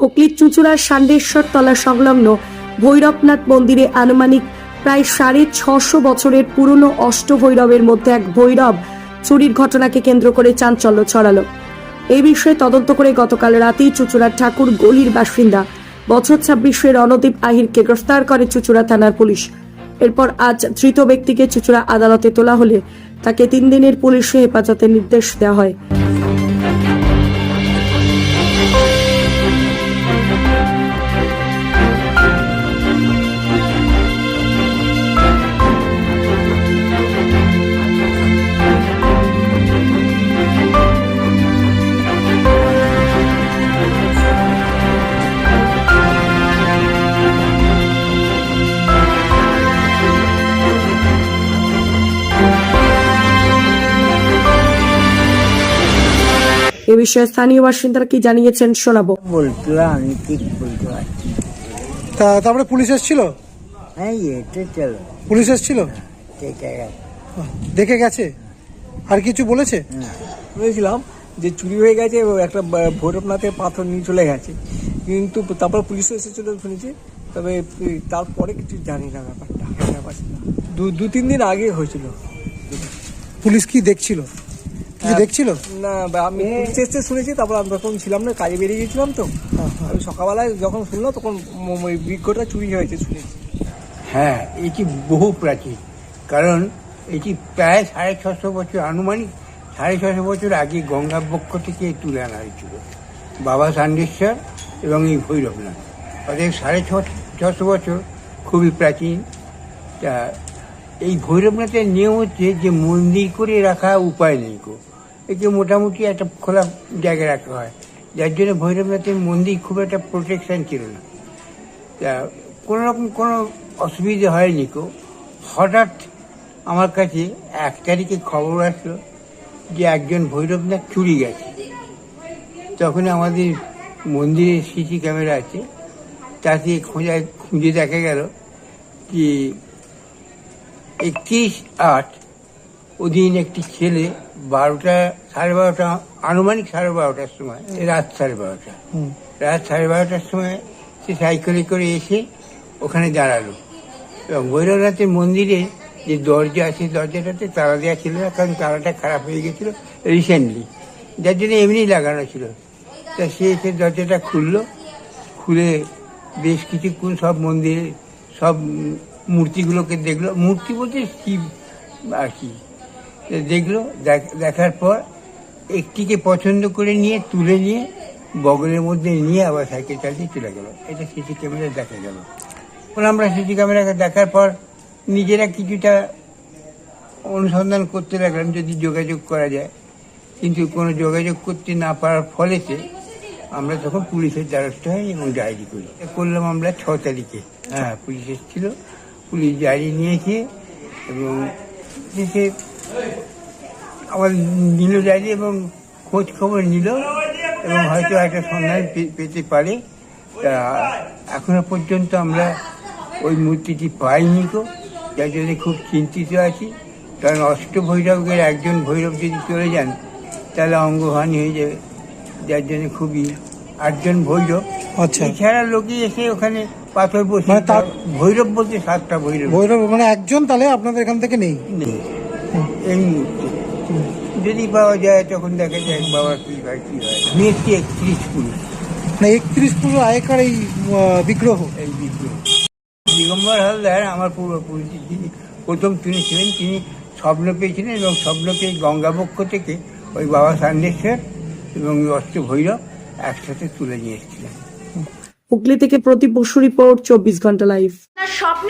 হুগলির চুচুড়ার সান্ডেশ্বর তলা সংলগ্ন ভৈরবনাথ মন্দিরে আনুমানিক প্রায় সাড়ে ছশো বছরের পুরনো অষ্টভৈরবের মধ্যে এক ভৈরব চুরির ঘটনাকে কেন্দ্র করে চাঞ্চল্য ছড়ালো। এই বিষয়ে তদন্ত করে গতকাল রাতেই চুচুড়ার ঠাকুর গলির বাসিন্দা বছর ছাব্বিশের রণদীপ আহিরকে গ্রেফতার করে চুচুড়া থানার পুলিশ। এরপর আজ ধৃত ব্যক্তিকে চুচুড়া আদালতে তোলা হলে তাকে তিন দিনের পুলিশে হেফাজতের নির্দেশ দেওয়া হয়। এ বিষয়ে স্থানীয় বাসিন্দারা কি জানিয়েছেন শোনাবো। বলতো আমি ঠিক বলতে পারছি না। তা তারপরে পুলিশ এসেছিল? হ্যাঁ এটা চলো পুলিশ এসেছিল? ঠিক আছে দেখে গেছে? আর কিছু বলেছে? বলেছিলাম যে চুরি হয়ে গেছে ও একটা বা- ভৈরবনাথের পাথর নিয়ে চলে গেছে। কিন্তু তারপর পুলিশ এসেছিল শুনেছি তবে তারপরে কিছু জানি না ব্যাপারটা ব্যাপারটা দু দু তিন দিন আগে হয়েছিল। পুলিশ কি দেখছিল? কিছু হ্যাঁ। দেখছিল? না আমি এসছে শুনেছি তারপর আমি তখন ছিলাম না কাজে বেরিয়ে গেছিলাম তো। আমি সকালবেলায় যখন শুনলাম তখন ওই বৃক্ষটা চুরি হয়েছে শুনেছি। হ্যাঁ এটি বহু প্রাচীন। কারণ এটি প্রায় সাড়ে ছশো বছর আনুমানিক সাড়ে ছশো বছর আগে গঙ্গা বক্ষ থেকে তুলে আনা হয়েছিল। বাবা সান্ডেশ্বর এবং এই ভৈরবনাথ। অর্থাৎ সাড়ে ছ- ছশো বছর খুবই প্রাচীন। তা এই ভৈরবনাথের নিয়ম হচ্ছে যে মন্দির করে রাখা উপায় নেই কো একে মোটামুটি একটা খোলা জায়গায় রাখা হয়। যার জন্য ভৈরবনাথের মন্দির খুব একটা প্রোটেকশন ছিল না। তা কোনো রকম কোনো অসুবিধা হয়নি কো। হঠাৎ আমার কাছে এক তারিখে খবর আসলো যে একজন ভৈরবনাথ চুরি গেছে। তখন আমাদের মন্দিরে সিসি ক্যামেরা আছে। তাতে খোঁজায় খুঁজে দেখা গেল যে একত্রিশ আট ওদিন একটি ছেলে বারোটা সাড়ে বারোটা আনুমানিক সাড়ে বারোটার সময় রাত সাড়ে বারোটা। রাত সাড়ে বারোটার সময় সে সাইকেলে করে এসে ওখানে দাঁড়াল। এবং ভৈরবনাথের মন্দিরে যে দরজা আছে দরজাটাতে তালা দেওয়া ছিল না কারণ তালাটা খারাপ হয়ে গেছিল রিসেন্টলি যার জন্য এমনি লাগানো ছিল। তা সে এসে দরজাটা খুললো। খুলে বেশ কিছুক্ষণ সব মন্দিরে সব মূর্তিগুলোকে দেখল। মূর্তি বলতে শিব আর কি। দেখল, দেখ- দেখার পর একটিকে পছন্দ করে নিয়ে, তুলে নিয়ে, বগলের মধ্যে নিয়ে আবার সাইকেল চালিয়ে চলে গেল। এটা সিসি ক্যামেরায় দেখা গেল। এখন আমরা সিসি ক্যামেরাকে দেখার পর নিজেরা কিছুটা অনুসন্ধান করতে লাগলাম, যদি যোগাযোগ করা যায়। কিন্তু কোনো যোগাযোগ করতে না পারার ফলেতে আমরা তখন পুলিশের দ্বারস্থ হই এবং ডায়েরি করি। করলাম আমরা ছ তারিখে। হ্যাঁ পুলিশ এসেছিল। পুলিশ ডায়েরি নিয়েছে এবং শেষে আমার নিল যায়নি এবং খোঁজ খবর নিল এবং হয়তো একটা সন্ধান পে- পেতে পারে। তা এখনও পর্যন্ত আমরা ওই মূর্তিটি পাইনি তো যার জন্য খুব চিন্তিত আছি। কারণ অষ্ট ভৈরবের একজন ভৈরব যদি চলে যান তাহলে অঙ্গহানি হয়ে যাবে। যার জন্য খুবই আটজন ভৈরব। আচ্ছা। এছাড়া লোকে এসে ওখানে পাথর বসে মানে তার- ভৈরব বলতে সাতটা ভৈরব। ভৈরব মানে একজন তাহলে আপনাদের এখান থেকে নেই? নেই। এই মুহূর্তে যদি পাওয়া যায় তখন দেখা যায় বাবা কি হয় কি হয়। আমি একত্রিশ পুরুষ। মানে একত্রিশ পুরো আগেকার এই বিগ্রহ। এই বিদ্রোহ দিগম্বর হালদার আমার পূর্বপুরুষ যিনি প্রথম তিনি ছিলেন তিনি স্বপ্ন পেয়েছিলেন এবং স্বপ্ন পেয়ে গঙ্গাবক্ষ থেকে ওই বাবা সান্ডেশ্বর এবং ওই অষ্ট ভৈরব একসাথে তুলে নিয়ে এসেছিলেন। হুগলি থেকে প্রতি বসু রিপোর্ট চব্বিশ ঘণ্টা লাইভ আপনার